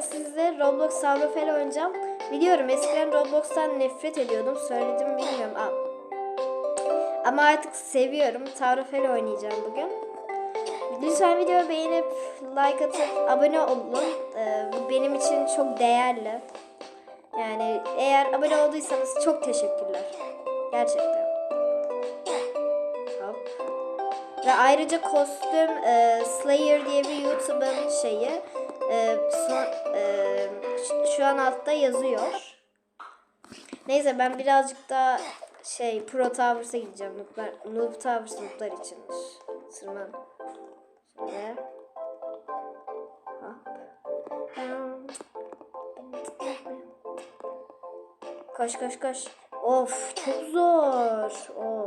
bugün sizle Roblox Savrofel oynayacağım. Biliyorum eskiden Roblox'tan nefret ediyordum. Söyledim mi bilmiyorum. Aa. Ama artık seviyorum. Savrofel oynayacağım bugün. Lütfen videoyu beğenip like atıp abone olun. Ee, bu benim için çok değerli. Yani eğer abone olduysanız çok teşekkürler. Gerçekten. Hop. Ve ayrıca kostüm e, Slayer diye bir YouTube'un şeyi e, son- e, şu an altta yazıyor. Neyse ben birazcık daha şey Pro Towers'a gideceğim. Noob'lar, Noob Towers noob'lar içindir. Sırman. Şöyle. Koş koş koş. Of çok zor. Of.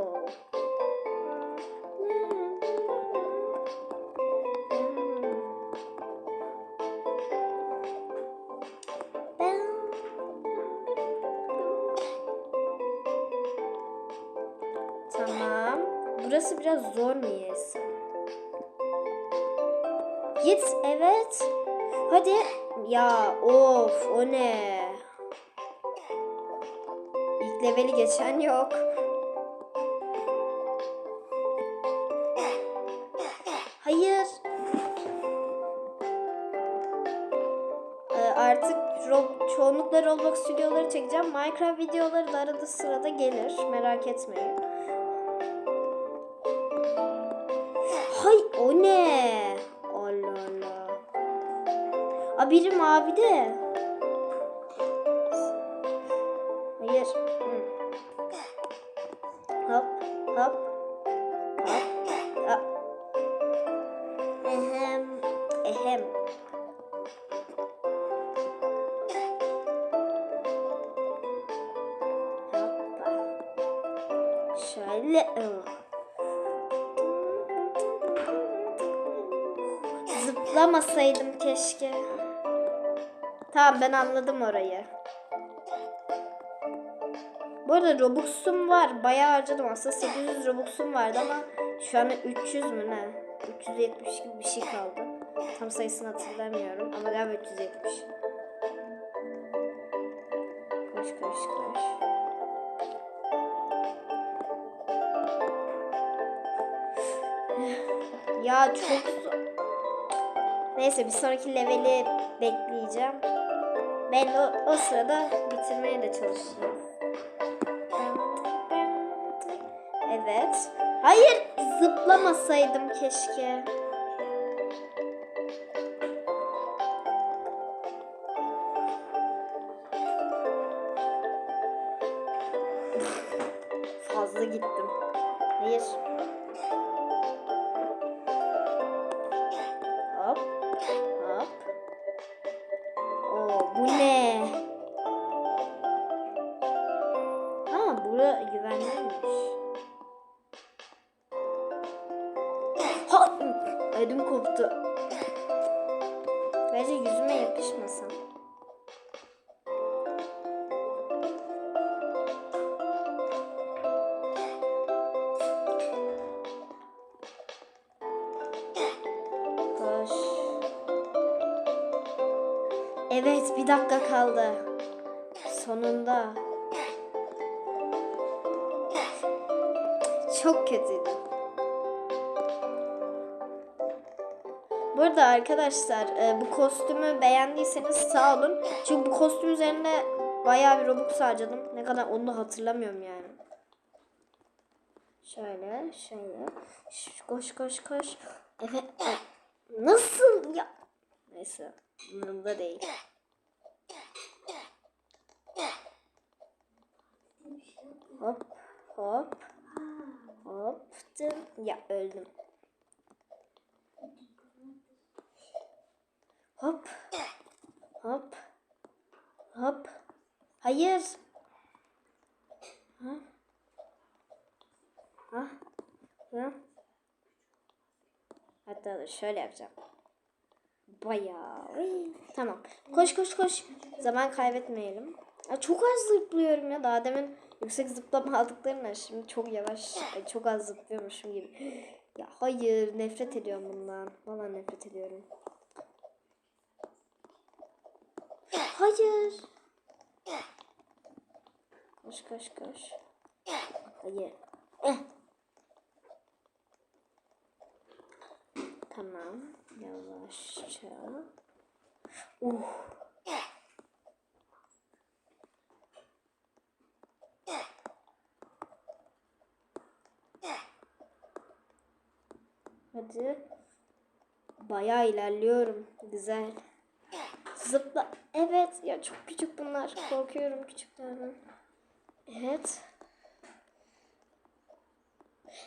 Hadi. Ya of o ne? İlk leveli geçen yok. Hayır. Ee, artık çoğunlukla Roblox videoları çekeceğim. Minecraft videoları da arada sırada gelir. Merak etmeyin. Hay o ne? Aa biri mavi de. Hayır. Hop hop. Hop. Hop. Ehem. Ehem. Şöyle. Zıplamasaydım keşke. Tamam ben anladım orayı. Bu arada Robux'um var. Bayağı harcadım aslında. 800 Robux'um vardı ama şu an 300 mü ne? 370 gibi bir şey kaldı. Tam sayısını hatırlamıyorum ama galiba 370. Koş koş koş. Ya çok. Neyse bir sonraki leveli bekleyeceğim. Ben o, o sırada bitirmeye de çalışacağım. Evet. Hayır zıplamasaydım keşke. Sonunda. Çok kötüydü. Burada arkadaşlar e, bu kostümü beğendiyseniz sağ olun. Çünkü bu kostüm üzerine bayağı bir Robux harcadım. Ne kadar onu da hatırlamıyorum yani. Şöyle, şöyle. Koş koş koş. Evet. Nasıl ya? Neyse. Umurumda değil. Hop hop. Hoptum. Ya öldüm. Hop. Hop. Hop. Hayır. Ha? Ha? Ha? Hatta dur şöyle yapacağım. Bayağı. Ay, Tamam. Koş koş koş. Zaman kaybetmeyelim. Ya çok az zıplıyorum ya. Daha demin yüksek zıplama aldıklarımla şimdi çok yavaş, çok az zıplıyormuşum gibi. Ya hayır, nefret ediyorum bundan. Vallahi nefret ediyorum. Hayır. Koş koş koş. Hayır. Tamam. Yavaşça. Uh. Hadi. Bayağı ilerliyorum. Güzel. Zıpla. Evet. Ya çok küçük bunlar. Korkuyorum küçüklerden. Evet.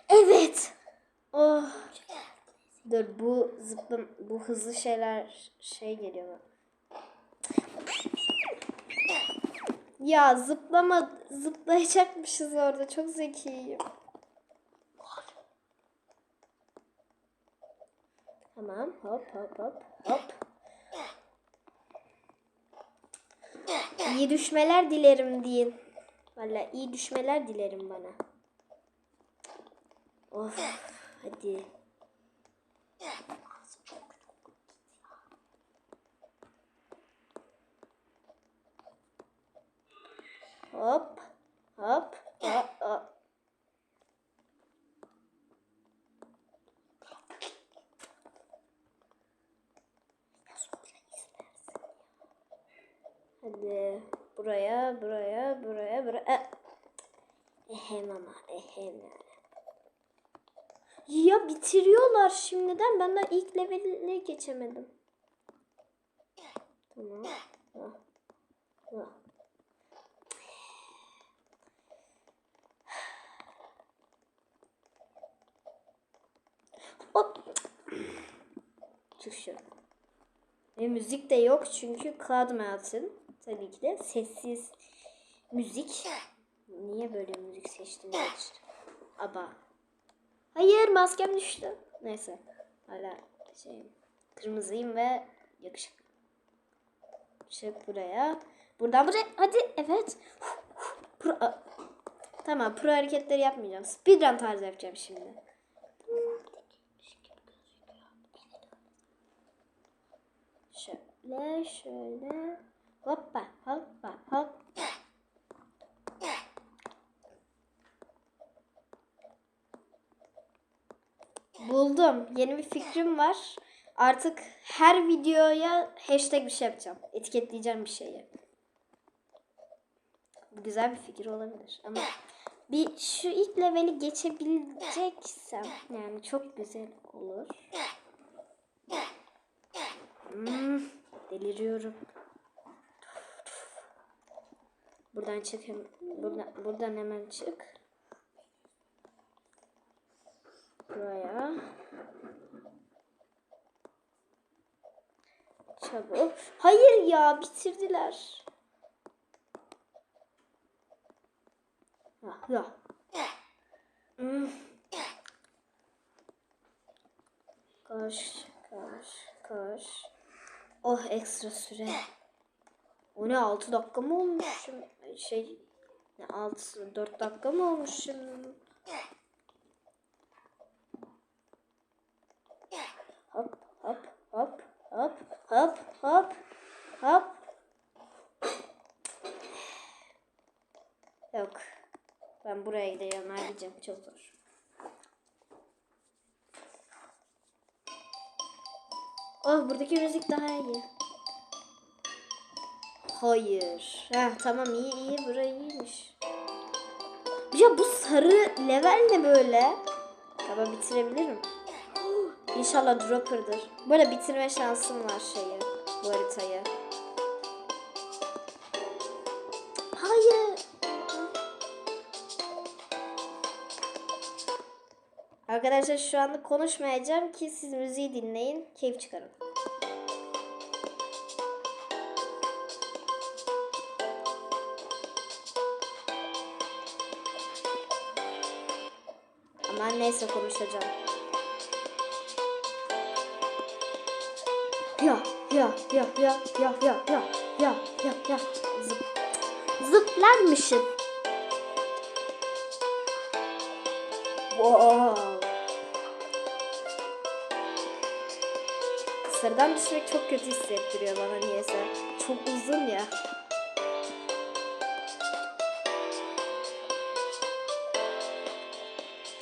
Evet. Oh. Dur bu zıplam bu hızlı şeyler şey geliyor. Ya zıplama zıplayacakmışız orada. Çok zekiyim. Tamam. Hop hop hop hop. İyi düşmeler dilerim deyin. Valla iyi düşmeler dilerim bana. Of hadi. Hop hop hop. Hadi buraya, buraya, buraya, buraya. Ehem ama, ehem yani. Ya şimdiden. Ben daha ilk leveline geçemedim. Tamam. Ah. Hop. Çık Ve müzik de yok çünkü Cloud. Tabii ki de sessiz müzik. Niye böyle müzik seçtim? Aba. Hayır maskem düştü. Neyse. Hala şey kırmızıyım ve yakışıklı. Çık buraya. Buradan buraya. Hadi evet. Pro, tamam pro hareketleri yapmayacağım. Speedrun tarzı yapacağım şimdi. Şöyle şöyle. Hoppa hoppa hop. Buldum. Yeni bir fikrim var. Artık her videoya hashtag bir şey yapacağım. Etiketleyeceğim bir şeyi. Bu güzel bir fikir olabilir. Ama bir şu ilk leveli geçebileceksem yani çok güzel olur. Hmm, deliriyorum. Buradan çık. hem- Buradan, buradan hemen çık. Buraya. Çabuk. Hayır ya bitirdiler. Ya. Hmm. Koş, koş, koş. Oh ekstra süre. O ne 6 dakika mı olmuş? Şey ne 6 4 dakika mı olmuş şimdi? Hop hop hop hop hop hop. Yok. Ben buraya gideceğim. Halledeceğim. Çok zor. Oh buradaki müzik daha iyi. Hayır. Heh, tamam iyi iyi. Burası iyiymiş. Ya bu sarı level ne böyle? Tamam bitirebilirim. İnşallah dropper'dır. Böyle bitirme şansım var şeyi. Bu haritayı. Hayır. Arkadaşlar şu anda konuşmayacağım ki siz müziği dinleyin, keyif çıkarın. Ama neyse konuşacağım. Ya ya ya ya ya ya ya ya ya ya zıp zıplarmışım. Wow. Kısırdan düşmek çok kötü hissettiriyor bana niyeyse. çok uzun ya.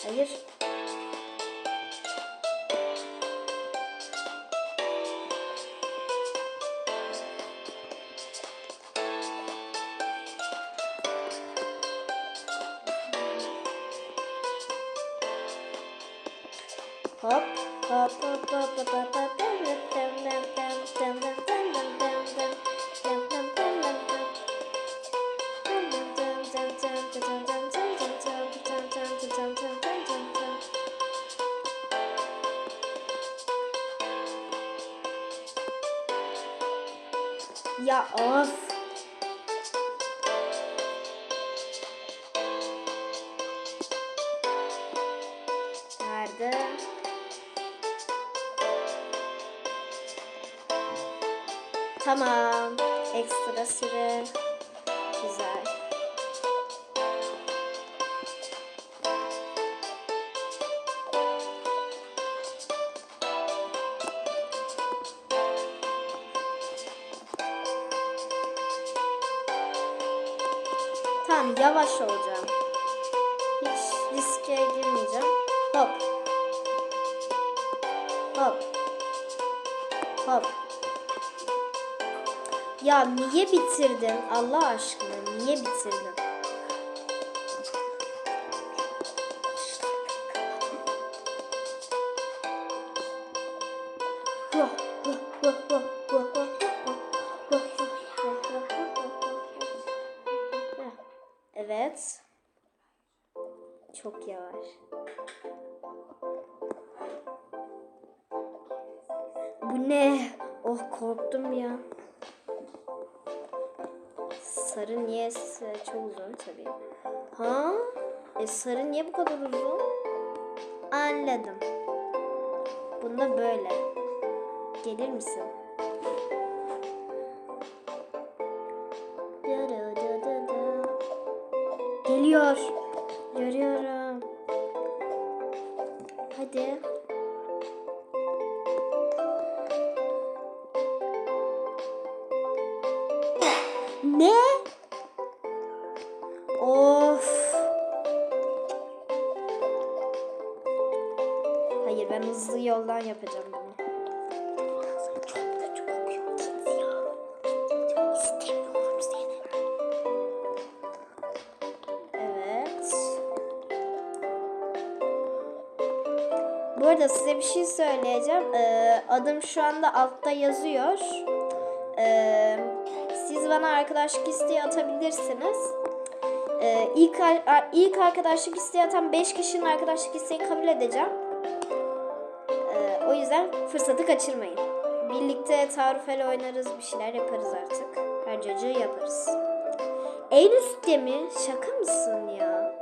Hayır. Ya of. Nerede? Tamam. Ekstra süre. Hop. Hop. Hop. Ya niye bitirdin? Allah aşkına niye bitirdin? Sarı niye çok uzun tabii. Ha? E sarı niye bu kadar uzun? Anladım. Bunda böyle. Gelir misin? Hayır ben hızlı yoldan yapacağım bunu. Evet. Bu arada size bir şey söyleyeceğim. Ee, adım şu anda altta yazıyor. Ee, siz bana arkadaşlık isteği atabilirsiniz. Ee, ilk, ilk arkadaşlık isteği atan 5 kişinin arkadaşlık isteğini kabul edeceğim. Fırsatı kaçırmayın. Birlikte tarifeli oynarız, bir şeyler yaparız artık. Her cacığı yaparız. En üstte mi? Şaka mısın ya?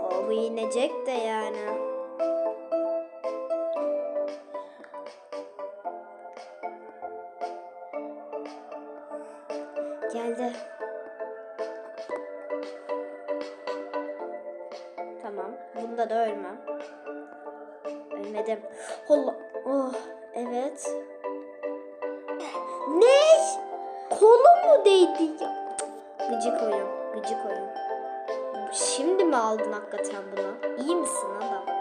O bu inecek de yani. Şimdi mi aldın hakikaten bunu? İyi misin adam?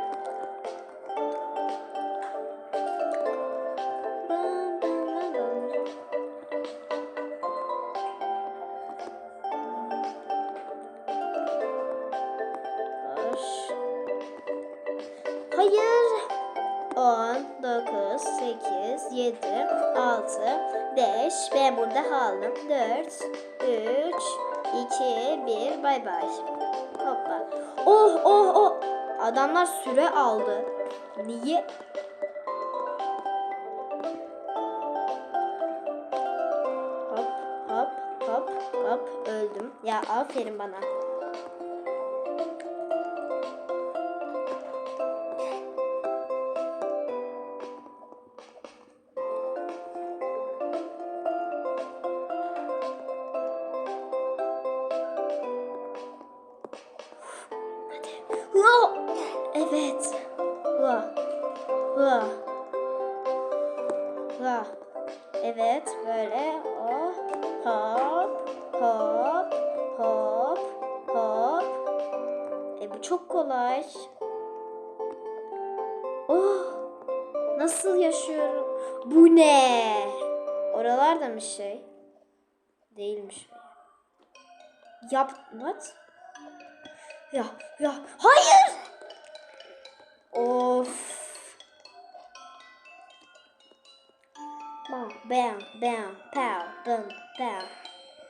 Bay bay. Hoppa. Oh oh oh. Adamlar süre aldı. Niye? Hop hop hop hop öldüm. Ya aferin bana. Bu çok kolay. Oh nasıl yaşıyorum? Bu ne? Oralarda mı şey? Değilmiş. Yap what? Ya ya hayır. Of. Bam, bam, bam, pow, bam, pow.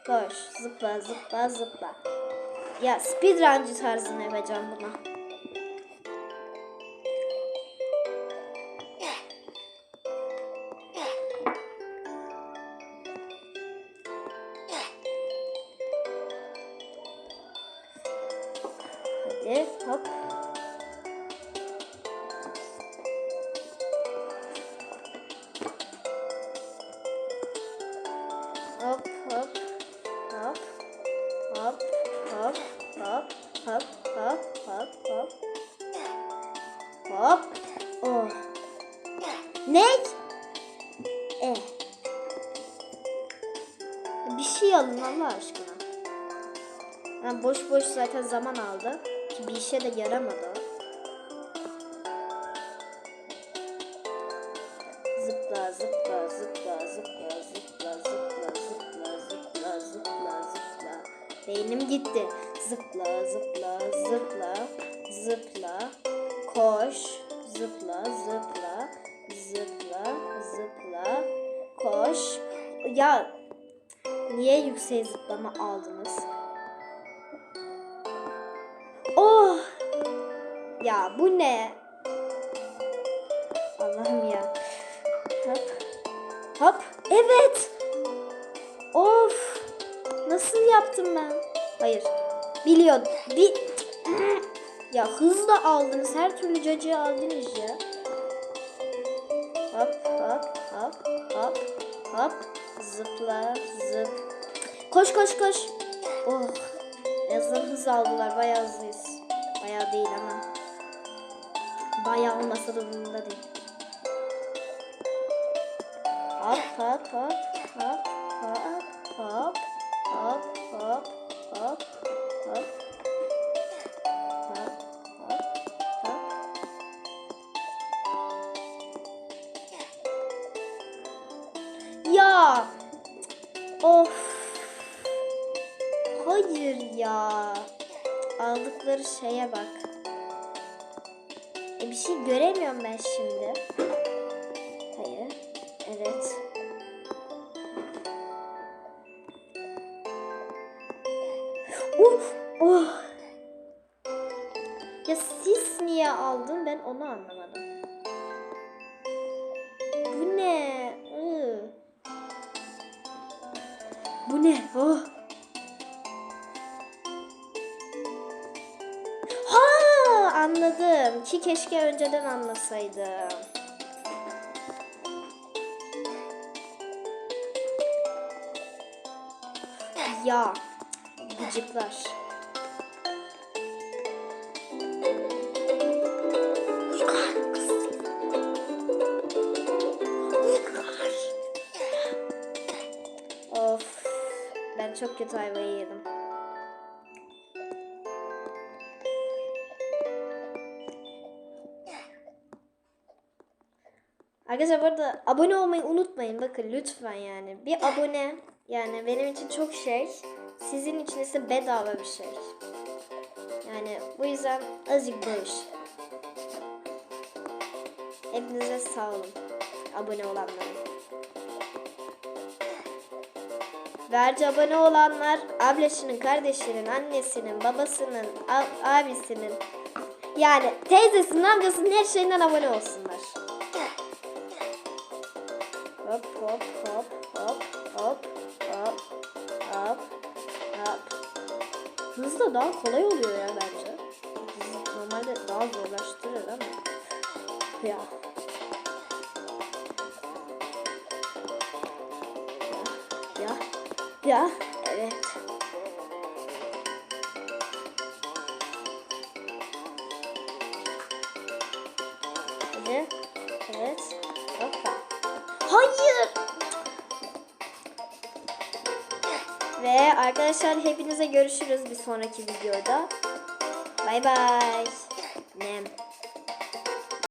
Koş, zıpla, zıpla, zıpla. Ya speedruncı tarzını yapacağım buna. Hadi hop. Zaman aldı ki bir işe de yaramadı. Zıpla zıpla zıpla zıpla zıpla zıpla zıpla zıpla zıpla zıpla. Beynim gitti. Zıpla zıpla zıpla zıpla. Koş zıpla zıpla zıpla zıpla. Koş. Ya niye yükseğe zıplama aldınız? Ya bu ne? Allah'ım ya. Hop. Hop. Evet. Of. Nasıl yaptım ben? Hayır. Biliyordum. Bir... Ya hızla aldınız. Her türlü cacığı aldınız ya. Hop hop hop hop hop. Zıpla zıp. Koş koş koş. Oh. Yazdan hız aldılar. Bayağı hızlıyız. Bayağı değil ama. Bayağı olmasa da bunda değil. Hop hop hop hop hop hop hop hop hop hop hop hop hop Ya of Hayır ya aldıkları şeye bak e şey göremiyorum ben şimdi. Hayır. Evet. Of oh. Ya sis niye aldın? Ben onu anlamadım. Bu ne? Bu ne? Oh. Anladım. Ki keşke önceden anlasaydım. Ya gıcıklar. Of. Ben çok kötü ayvayı yedim. Arkadaşlar bu arada abone olmayı unutmayın. Bakın lütfen yani. Bir abone yani benim için çok şey. Sizin için ise bedava bir şey. Yani bu yüzden azıcık bağış. Hepinize sağ olun. Abone olanlara. Ve ayrıca abone olanlar ablasının, kardeşinin, annesinin, babasının, abisinin yani teyzesinin, amcasının her şeyinden abone olsunlar. Hızla daha kolay oluyor ya bence. Normalde daha zorlaştırır ama. Ya. Ya. Ya. Evet. Arkadaşlar hepinize görüşürüz bir sonraki videoda. Bay bay. Nem.